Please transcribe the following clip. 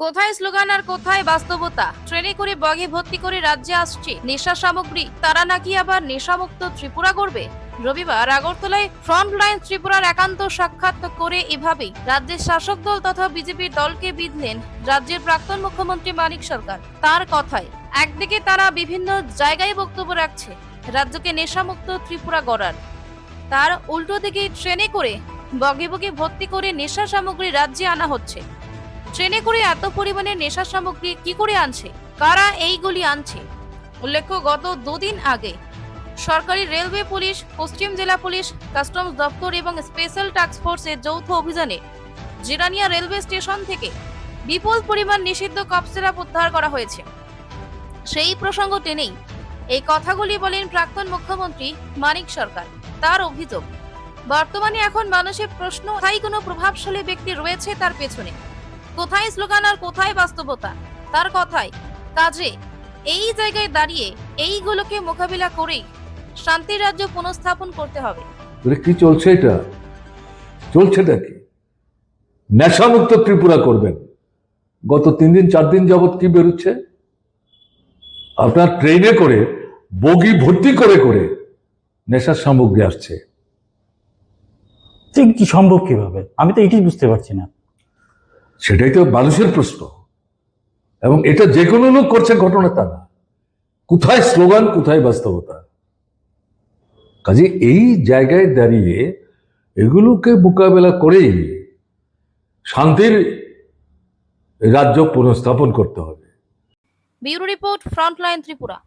কোথায় স্লোগান আর কোথায় বাস্তবতা? ট্রেনে করে বগে ভর্তি করে রাজ্যে আসছে নেশা সামগ্রী। তারা নাকি আবার নেশামুক্ত ত্রিপুরা করবে রবিবার আগরতলায় ফ্রন্ট লাইন ত্রিপুরার একান্ত সাক্ষাৎ করে এভাবেই রাজ্যের শাসক দল তথা বিজেপির দলকে বিধলেন রাজ্যের প্রাক্তন মুখ্যমন্ত্রী মানিক সরকার। তার কথায়, একদিকে তারা বিভিন্ন জায়গায় বক্তব্য রাখছে রাজ্যকে নেশামুক্ত ত্রিপুরা গড়ার। তার উল্টো দিকে ট্রেনে করে বগে বগে ভর্তি করে নেশা সামগ্রী রাজ্যে আনা হচ্ছে। ট্রেনে করে এত পরিমাণে নেশা সামগ্রী কি করে আনছে? কারা এইগুলি আনছে? উল্লেখ্য, গত দুদিন আগে সরকারি রেলওয়ে পুলিশ, পশ্চিম জেলা পুলিশ, কাস্টমস দপ্তর এবং স্পেশাল টাস্ক ফোর্সের যৌথ অভিযানে জিরানিয়া রেলওয়ে স্টেশন থেকে বিপুল পরিমাণ নিষিদ্ধ কফ সিরাপ উদ্ধার করা হয়েছে। সেই প্রসঙ্গ টেনেই এই কথাগুলি বলেন প্রাক্তন মুখ্যমন্ত্রী মানিক সরকার। তার অভিযোগ, বর্তমানে এখন মানুষের প্রশ্ন, কোথায় কোনো প্রভাবশালী ব্যক্তি রয়েছে তার পেছনে? কোথায় স্লোগান আর কোথায় বাস্তবতা? তার কথায় কাজে এই জায়গায় দাঁড়িয়ে এইগুলোকে মোকাবিলা করেই শান্তির রাজ্য পুনঃস্থাপন করতে হবে। কি চলছে এটা? চলছেটা কি? নেশামুক্ত ত্রিপুরা করবেন। গত তিন দিন চার দিন যাবত কি বেরোচ্ছে? আপনার ট্রেনে করে বগি ভর্তি করে করে নেশার সামগ্রী আসছে। তো কি সম্ভব কীভাবে? আমি তো এটাই বুঝতে পারছি না। সেটাই তো মানুষের প্রশ্ন। এবং এটা যে কোনো লোক করছে, ঘটনা তা না। কোথায় স্লোগান, কোথায় বাস্তবতা? কাজে এই জায়গায় দাঁড়িয়ে এগুলোকে মোকাবেলা করেই শান্তির রাজ্য পুনঃস্থাপন করতে হবে। Bureau report, frontline Tripura.